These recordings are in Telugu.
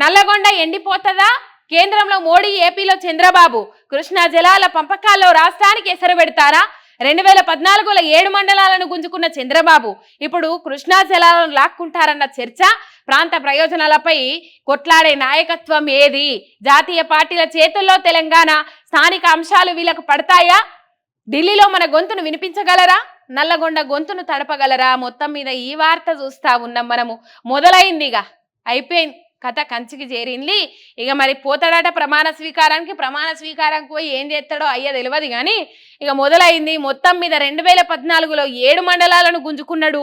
నల్లగొండ ఎండిపోతుందా? కేంద్రంలో మోడీ ఏపీలో చంద్రబాబు. కృష్ణా జలాల పంపకాల్లో రాష్ట్రానికి ఎసరు పెడతారా? రెండు వేల పద్నాలుగులో ఏడు మండలాలను గుంజుకున్న చంద్రబాబు ఇప్పుడు కృష్ణా జలాలను లాక్కుంటారన్న చర్చ ప్రాంత ప్రయోజనాలపై కొట్లాడే నాయకత్వం ఏది? జాతీయ పార్టీల చేతుల్లో తెలంగాణ స్థానిక అంశాలు వీళ్ళకు పడతాయా? ఢిల్లీలో మన గొంతును వినిపించగలరా? నల్లగొండ గొంతును తడపగలరా? మొత్తం మీద ఈ వార్త చూస్తా ఉన్నాం మనము. మొదలైందిగా. అయిపోయింది. కథ కంచికి చేరింది. ఇక మరి పోతాడట ప్రమాణ స్వీకారానికి. ప్రమాణ స్వీకారానికి పోయి ఏం చేస్తాడో అయ్యా తెలియదు కానీ ఇక మొదలైంది. మొత్తం మీద రెండు వేల పద్నాలుగులో ఏడు మండలాలను గుంజుకున్నాడు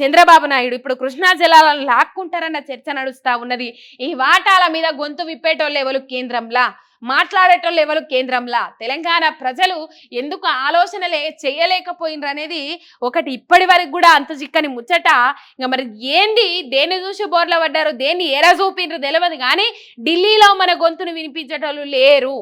చంద్రబాబు నాయుడు. ఇప్పుడు కృష్ణా జలాలను లాక్కుంటారన్న చర్చ నడుస్తా ఉన్నది. ఈ వాటాల మీద గొంతు విప్పేటోళ్ళు ఎవరు కేంద్రంలా? మాట్లాడేటోళ్ళు ఎవరు కేంద్రంలా? తెలంగాణ ప్రజలు ఎందుకు ఆలోచనలే చేయలేకపోయినరు అనేది ఒకటి ఇప్పటి వరకు కూడా అంత చిక్కని ముచ్చట. ఇంకా మరి ఏంది? దేన్ని చూసి బోర్ల పడ్డారు దేన్ని ఎరా చూపిండ్రు తెలియదు కానీ ఢిల్లీలో మన గొంతును వినిపించేటోళ్ళు లేరు.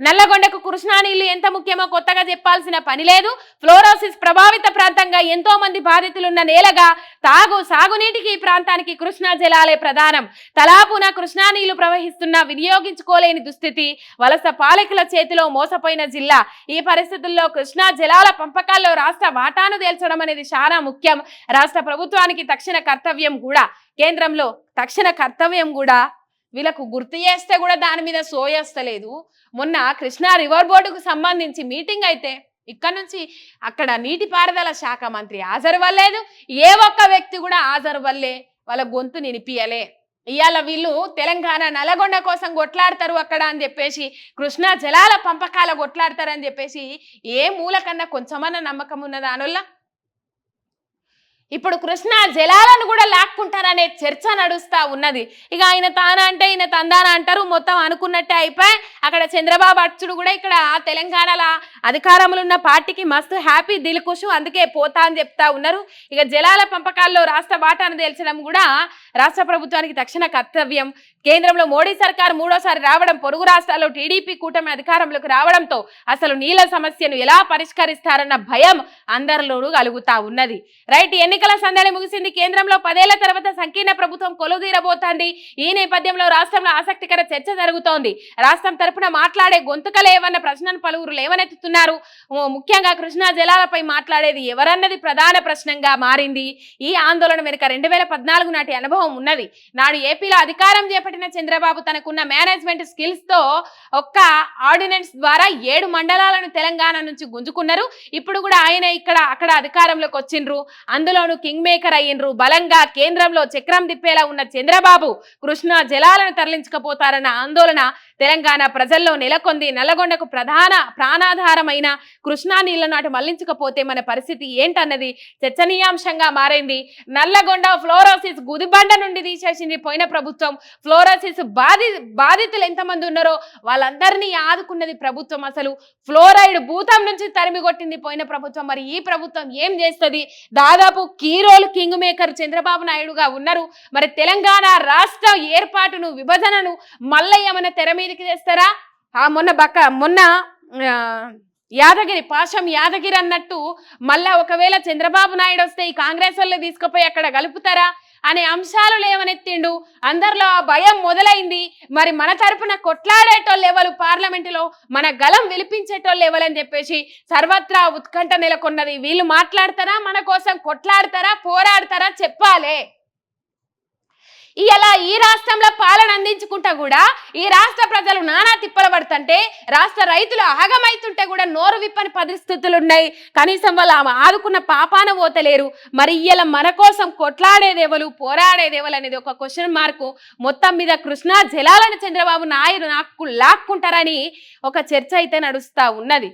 నల్లగొండకు కృష్ణా నీళ్ళు ఎంత ముఖ్యమో కొత్తగా చెప్పాల్సిన పని లేదు. ఫ్లోరోసిస్ ప్రభావిత ప్రాంతంగా ఎంతో మంది బాధితులున్న నేలగా తాగు సాగునీటికి ఈ ప్రాంతానికి కృష్ణా జలాలే ప్రధానం. తలాపున కృష్ణా నీళ్ళు ప్రవహిస్తున్నా వినియోగించుకోలేని దుస్థితి వలస పాలకుల చేతిలో మోసపోయిన జిల్లా. ఈ పరిస్థితుల్లో కృష్ణా జలాల పంపకాల్లో రాష్ట్ర వాటాను తేల్చడం అనేది చాలా ముఖ్యం. రాష్ట్ర ప్రభుత్వానికి తక్షణ కర్తవ్యం కూడా కేంద్రంలో తక్షణ కర్తవ్యం కూడా వీళ్ళకు గుర్తు చేస్తే కూడా దాని మీద సోయేస్తలేదు మొన్న కృష్ణా రివర్ బోర్డుకు సంబంధించి మీటింగ్ అయితే ఇక్కడ నుంచి అక్కడ నీటిపారుదల శాఖ మంత్రి హాజరువల్లేదు ఏ ఒక్క వ్యక్తి కూడా హాజరు వల్లే వాళ్ళ గొంతు నినిపియలే ఇవాళ వీళ్ళు తెలంగాణ నల్లగొండ కోసం కొట్లాడతారు అక్కడ అని చెప్పేసి కృష్ణా జలాల పంపకాల కొట్లాడతారని చెప్పేసి ఏ మూలకన్నా కొంచెమన్నా నమ్మకం ఉన్నదా అనొల్ల? ఇప్పుడు కృష్ణా జలాలను కూడా లాక్కుంటారనే చర్చ నడుస్తా ఉన్నది. ఇక ఆయన తాన అంటే ఈయన తందాన అంటారు. మొత్తం అనుకున్నట్టే అయిపోయి అక్కడ చంద్రబాబు అచ్చుడు కూడా ఇక్కడ తెలంగాణలో అధికారంలో ఉన్న పార్టీకి మస్తు హ్యాపీ దిల్కుషు అందుకే పోతా అని చెప్తా ఉన్నారు. ఇక జలాల పంపకాల్లో రాష్ట్ర వాటాను తేల్చడం కూడా రాష్ట్ర ప్రభుత్వానికి తక్షణ కర్తవ్యం. కేంద్రంలో మోడీ సర్కార్ మూడోసారి రావడం పొరుగు రాష్ట్రాల్లో టీడీపీ కూటమి అధికారంలోకి రావడంతో అసలు నీళ్ళ సమస్యను ఎలా పరిష్కరిస్తారన్న భయం అందరిలోనూ కలుగుతా ఉన్నది. రైట్ ఎన్నికల సందడి ముగిసింది. కేంద్రంలో పదేళ్ళ తర్వాత సంకీర్ణ ప్రభుత్వం కొలుదీరబోతోంది. ఈ నేపథ్యంలో రాష్ట్రంలో ఆసక్తికర చర్చ జరుగుతోంది. రాష్ట్రం తరపున మాట్లాడే గొంతుకలేవన్న ప్రశ్నను పలువురు లేవనెత్తుతున్నారు. ముఖ్యంగా కృష్ణా జలాలపై మాట్లాడేది ఎవరన్నది ప్రధాన ప్రశ్నంగా మారింది. ఈ ఆందోళన వెనుక రెండు వేల పద్నాలుగు నాటి అనుభవం ఉన్నది. నాడు ఏపీలో అధికారం చేపట్టిన చంద్రబాబు తనకున్న మేనేజ్మెంట్ స్కిల్స్తో ఒక్క ఆర్డినెన్స్ ద్వారా ఏడు మండలాలను తెలంగాణ నుంచి గుంజుకున్నారు. ఇప్పుడు కూడా ఆయన ఇక్కడ అక్కడ అధికారంలోకి వచ్చిండ్రు. అందులోనూ కింగ్ మేకర్ అయ్యిండ్రు. బలంగా కేంద్రంలో చక్రం తిప్పేలా ఉన్న చంద్రబాబు కృష్ణా జలాలను తరలించకపోతారన్న ఆందోళన తెలంగాణ ప్రజల్లో నెలకొంది నల్లగొండకు ప్రధాన ప్రాణాధారమైన కృష్ణా నీళ్ళను అటు మళ్ళించకపోతే మన పరిస్థితి ఏంటన్నది చర్చనీయాంశంగా మారింది. నల్లగొండ ఫ్లోరోసిస్ గుదిబండ నుండి తీసేసింది పోయిన ప్రభుత్వం. ఫ్లోరోసిస్ బాధి బాధితులు ఎంతమంది ఉన్నారో వాళ్ళందరినీ ఆదుకున్నది ప్రభుత్వం అసలు. ఫ్లోరైడ్ భూతం నుంచి తరిమి కొట్టింది పోయిన ప్రభుత్వం. మరి ఈ ప్రభుత్వం ఏం చేస్తుంది? దాదాపు కీరోలు కింగ్ మేకర్ చంద్రబాబు నాయుడుగా ఉన్నారు. మరి తెలంగాణ రాష్ట్ర ఏర్పాటును విభజనను మల్లయ్యమన తెర మీద మీదకి తెస్తారా ఆ మొన్న బక్క మొన్న యాదగిరి పాశం యాదగిరి అన్నట్టు మళ్ళా ఒకవేళ చంద్రబాబు నాయుడు వస్తే ఈ కాంగ్రెస్ వాళ్ళు తీసుకుపోయి అక్కడ కలుపుతారా అనే అంశాలు లేవనెత్తిండు. అందరిలో ఆ భయం మొదలైంది. మరి మన తరపున కొట్లాడేటోళ్ళు ఎవరు? పార్లమెంటులో మన గలం విలిపించేటోళ్ళు ఎవరని చెప్పేసి సర్వత్రా ఉత్కంఠ నెలకొన్నది. వీళ్ళు మాట్లాడతారా? మన కోసం కొట్లాడతారా? పోరాడతారా? చెప్పాలే. ఇలా ఈ రాష్ట్రంలో పాలన అందించుకుంటా కూడా ఈ రాష్ట్ర ప్రజలు నానా తిప్పలు పడుతుంటే రాష్ట్ర రైతులు ఆగమైతుంటే కూడా నోరు విప్పని పరిస్థితులు ఉన్నాయి కనీసం వాళ్ళు ఆమె ఆదుకున్న పాపాన పోతలేరు. మరి ఇలా మన కోసం కొట్లాడేదేవలు పోరాడేదేవలు అనేది ఒక క్వశ్చన్ మార్కు మొత్తం మీద కృష్ణా జలాలను చంద్రబాబు నాయుడు నాకు లాక్కుంటారని ఒక చర్చ అయితే నడుస్తా ఉన్నది.